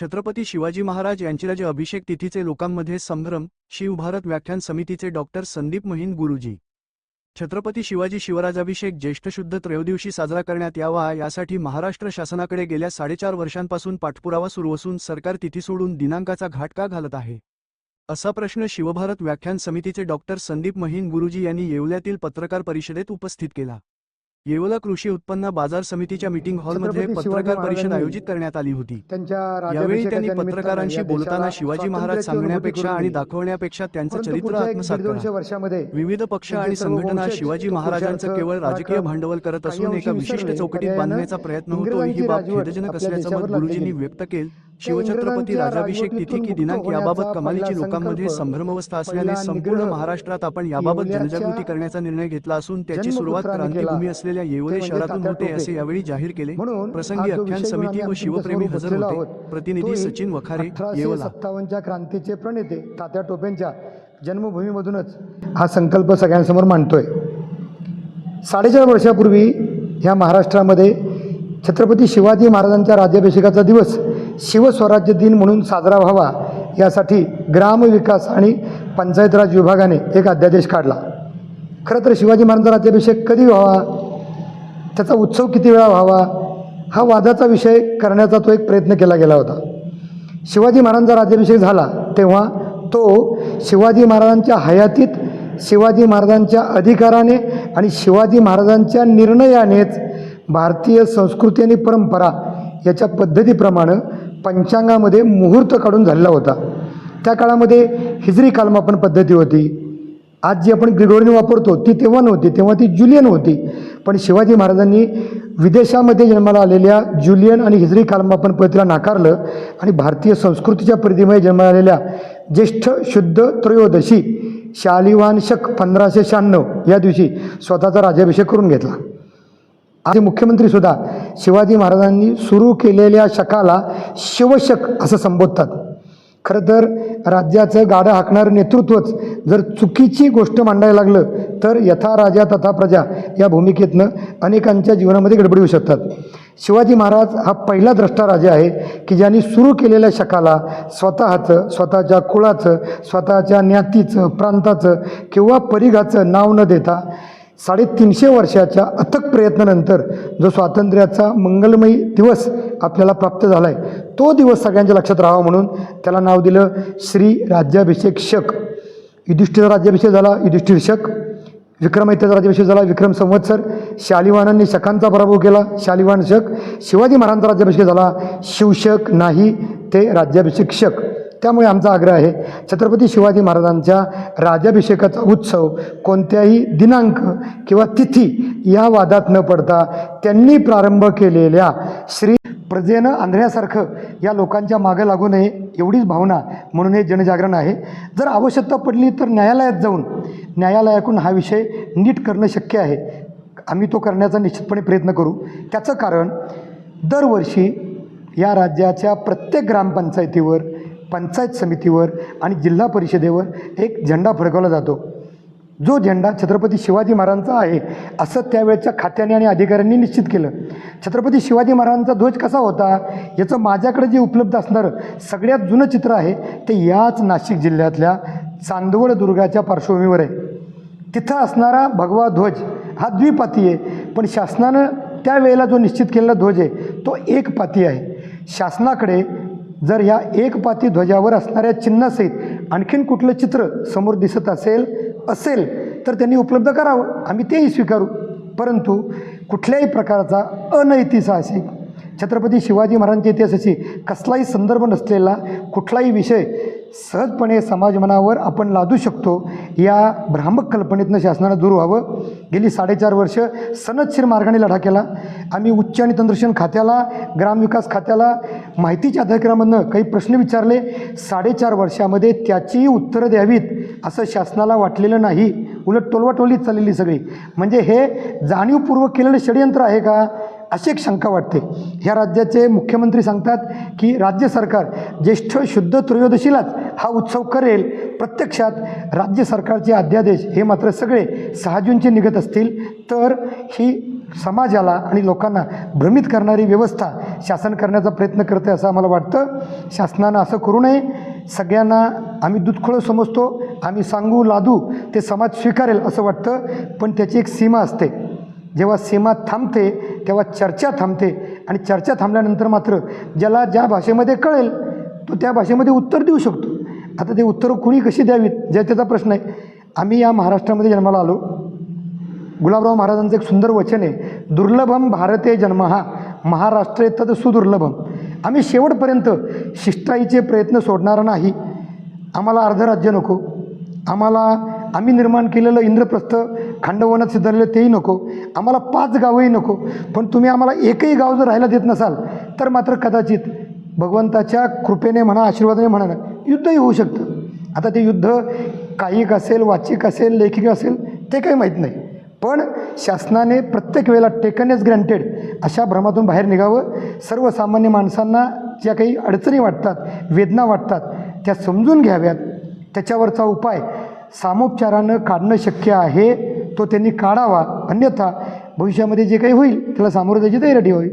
छत्रपती शिवाजी महाराज यांचे राजे अभिषेक तिथीचे लोकांमध्ये संभ्रम शिवभारत व्याख्यान समितीचे डॉक्टर संदीप महिन गुरुजी. छत्रपती शिवाजी शिवराजाभिषेक ज्येष्ठ शुद्ध त्रयोदिवशी साजरा करण्यात यावा यासाठी महाराष्ट्र शासनाकडे गेल्या साडेचार वर्षांपासून पाठपुरावा सुरू असून सरकार तिथी सोडून दिनांकाचा घाट का घालत आहे. असा प्रश्न शिवभारत व्याख्यान समितीचे डॉक्टर संदीप महिन गुरुजी यांनी येवल्यातील पत्रकार परिषदेत उपस्थित केला. येवला कृषी उत्पन्न बाजार समितीच्या मीटिंग हॉलमध्ये पत्रकार परिषद आयोजित करण्यात आली होती यावेळी त्यांनी पत्रकारांशी बोलताना शिवाजी महाराज सांगण्यापेक्षा आणि. दाखवण्यापेक्षा त्यांचं चरित्र आत्मसात विविध पक्ष आणि संघटना शिवाजी महाराजांचं केवळ राजकीय भांडवल करत असून एका विशिष्ट. चौकटीत बांधण्याचा प्रयत्न होतो ही बाब खेदजनक असल्याचं मत गुरुजींनी. व्यक्त केले शिवछत्रपती राजाभिषेक तिथी की दिनांक याबाबत कमालीची लोकांमध्ये संभ्रमावस्था असल्याने संपूर्ण महाराष्ट्रात आपण याबाबत जनजागृती करण्याचा निर्णय घेतला असून त्याची सुरुवात क्रांतिभूमी. असलेल्या येवले म्हणजे शहरातून होते. असे यावेळी जाहीर केले. प्रसंगी अख्यान समिती व शिवप्रेमी हजर होते. प्रतिनिधी सचिन वखारे येवला. सत्तावन्नच्या क्रांतीचे प्रणेते तात्या टोपेंच्या जन्मभूमीमधूनच हा संकल्प सगळ्यांसमोर मांडतोय. साडेचार वर्षापूर्वी ह्या महाराष्ट्रामध्ये छत्रपती शिवाजी महाराजांच्या राज्याभिषेकाचा दिवस शिवस्वराज्य दिन म्हणून साजरा व्हावा यासाठी ग्रामविकास आणि पंचायत राज विभागाने एक अध्यादेश काढला. खरं तर शिवाजी महाराजांचा राज्याभिषेक कधी व्हावा? त्याचा उत्सव किती वेळा व्हावा? हा वादाचा विषय करण्याचा तो एक प्रयत्न केला गेला होता. शिवाजी महाराजांचा राज्याभिषेक झाला तेव्हा तो शिवाजी महाराजांच्या हयातीत शिवाजी महाराजांच्या अधिकाराने आणि शिवाजी महाराजांच्या निर्णयानेच भारतीय संस्कृती आणि परंपरा याच्या पद्धतीप्रमाणे पंचांगामध्ये मुहूर्त काढून झालेला होता. त्या काळामध्ये हिजरी कालमापन पद्धती होती. आज जी आपण ग्रिगोरियन वापरतो ती तेव्हा नव्हती तेव्हा ती जुलियन होती. पण शिवाजी महाराजांनी विदेशामध्ये जन्माला आलेल्या जुलियन आणि हिजरी कालमापन पद्धतीला नाकारलं आणि भारतीय संस्कृतीच्या परिधीमध्ये जन्माला आलेल्या ज्येष्ठ शुद्ध त्रयोदशी शालिवान शक पंधराशे शहाण्णव या दिवशी स्वतःचा राज्याभिषेक करून घेतला. आजचे मुख्यमंत्री सुद्धा शिवाजी महाराजांनी सुरू केलेल्या शकाला शिवशक असं संबोधतात. खरं तर राज्याचं गाडं हाकणारं नेतृत्वच जर चुकीची गोष्ट मांडायला लागलं तर यथा राजा तथा प्रजा या भूमिकेतनं अनेकांच्या जीवनामध्ये गडबड होऊ शकतात. शिवाजी महाराज हा पहिला द्रष्टा राजा आहे की ज्यांनी सुरू केलेल्या शकाला स्वतःचं स्वतःच्या कुळाचं स्वतःच्या ज्ञातीचं प्रांताचं किंवा परिघाचं नाव न देता साडेतीनशे वर्षाच्या अथक प्रयत्नानंतर जो स्वातंत्र्याचा मंगलमयी दिवस आपल्याला प्राप्त झाला आहे तो दिवस सगळ्यांच्या लक्षात राहावा म्हणून त्याला नाव दिलं श्री राज्याभिषेक शक. युधिष्ठिरचा राज्याभिषेक झाला युधिष्ठिर शक. विक्रमादित्याचा राज्याभिषेक झाला विक्रम संवत्सर. शालिवानांनी शकांचा पराभव केला शालिवान शक. शिवाजी महाराजांचा राज्याभिषेक झाला शिवशक नाही ते राज्याभिषेक शक. त्यामुळे आमचा आग्रह आहे छत्रपती शिवाजी महाराजांच्या राज्याभिषेकाचा उत्सव कोणत्याही दिनांक किंवा तिथी या वादात न पडता त्यांनी प्रारंभ केलेल्या श्री प्रजेनं आंधळ्यासारखं या लोकांच्या मागं लागू नये एवढीच भावना म्हणून हे जनजागरण आहे. जर आवश्यकता पडली तर न्यायालयात जाऊन न्यायालयाकडून हा विषय नीट करणं शक्य आहे. आम्ही तो करण्याचा निश्चितपणे प्रयत्न करू. त्याचं कारण दरवर्षी या राज्याच्या प्रत्येक ग्रामपंचायतीवर पंचायत समितीवर आणि जिल्हा परिषदेवर एक झेंडा फडकवला जातो. जो झेंडा छत्रपती शिवाजी महाराजांचा आहे असं त्यावेळच्या खात्याने आणि अधिकाऱ्यांनी निश्चित केलं. छत्रपती शिवाजी महाराजांचा ध्वज कसा होता याचं माझ्याकडे जे उपलब्ध असणारं सगळ्यात जुनं चित्र आहे ते याच नाशिक जिल्ह्यातल्या चांदवड दुर्गाच्या पार्श्वभूमीवर आहे. तिथं असणारा भगवा ध्वज हा द्विपाती आहे पण शासनानं त्यावेळेला जो निश्चित केलेला ध्वज आहे तो एक पाती आहे. शासनाकडे जर ह्या एक पाती ध्वजावर असणाऱ्या चिन्हासहित आणखीन कुठलं चित्र समोर दिसत असेल असेल तर त्यांनी उपलब्ध करावं. आम्ही तेही स्वीकारू. परंतु कुठल्याही प्रकारचा अनैतिहासिक छत्रपती शिवाजी महाराजांच्या इतिहासाशी कसलाही संदर्भ नसलेला कुठलाही विषय सहजपणे समाजमनावर आपण लादू शकतो या भ्रामक कल्पनेतनं शासनानं दूर व्हावं. गेली साडेचार वर्ष सनदशीर मार्गाने लढा केला. आम्ही उच्च आणि तंत्रशिक्षण खात्याला ग्रामविकास खात्याला माहितीच्या अधिकारामधनं काही प्रश्न विचारले साडेचार वर्षामध्ये त्याचीही उत्तरं द्यावीत असं शासनाला वाटलेलं नाही. उलट टोलवाटोलीच चाललेली सगळी. म्हणजे हे जाणीवपूर्वक केलेलं षडयंत्र आहे का? अशी एक शंका वाटते. ह्या राज्याचे मुख्यमंत्री सांगतात की राज्य सरकार ज्येष्ठ शुद्ध त्रयोदशीलाच हा उत्सव करेल. प्रत्यक्षात राज्य सरकारचे अध्यादेश हे मात्र सगळे सहा जूनचे निघत असतील. तर ही समाजाला आणि लोकांना भ्रमित करणारी व्यवस्था शासन करण्याचा प्रयत्न करते असं आम्हाला वाटतं. शासनानं असं करू नये. सगळ्यांना आम्ही दुधखोळं समजतो. आम्ही सांगू लादू ते समाज स्वीकारेल असं वाटतं. पण त्याची एक सीमा असते. जेव्हा सीमा थांबते तेव्हा चर्चा थांबते. आणि चर्चा थांबल्यानंतर मात्र ज्याला ज्या भाषेमध्ये कळेल तो त्या भाषेमध्ये उत्तर देऊ शकतो. आता ते उत्तरं कुणी कशी द्यावीत? ज्या त्याचा प्रश्न आहे. आम्ही या महाराष्ट्रामध्ये जन्माला आलो. गुलाबराव महाराजांचं एक सुंदर वचन आहे दुर्लभम भारते जन्म हा महाराष्ट्र तद सुदुर्लभम. आम्ही शेवटपर्यंत शिष्टाईचे प्रयत्न सोडणार नाही. आम्हाला अर्धराज्य नको. आम्हाला आम्ही निर्माण केलेलं इंद्रप्रस्थ खांडवनात सिद्धलेलं तेही नको. आम्हाला पाच गावंही नको. पण तुम्ही आम्हाला एकही गाव जर राहायला देत नसाल तर मात्र कदाचित भगवंताच्या कृपेने म्हणा आशीर्वादाने म्हणा ना, युद्धही होऊ शकतं. आता ते युद्ध कायिक असेल वाचिक असेल लेखिक असेल ते काही माहीत नाही. पण शासनाने प्रत्येक वेळेला टेकन एज ग्रँटेड अशा भ्रमातून बाहेर निघावं. सर्वसामान्य माणसांना ज्या काही अडचणी वाटतात वेदना वाटतात त्या समजून घ्याव्यात. त्याच्यावरचा उपाय सामोपचारानं काढणं शक्य आहे तो त्यांनी काढावा. अन्यथा भविष्यामध्ये जे काही होईल त्याला सामोरं जायची तयारी ठेवावी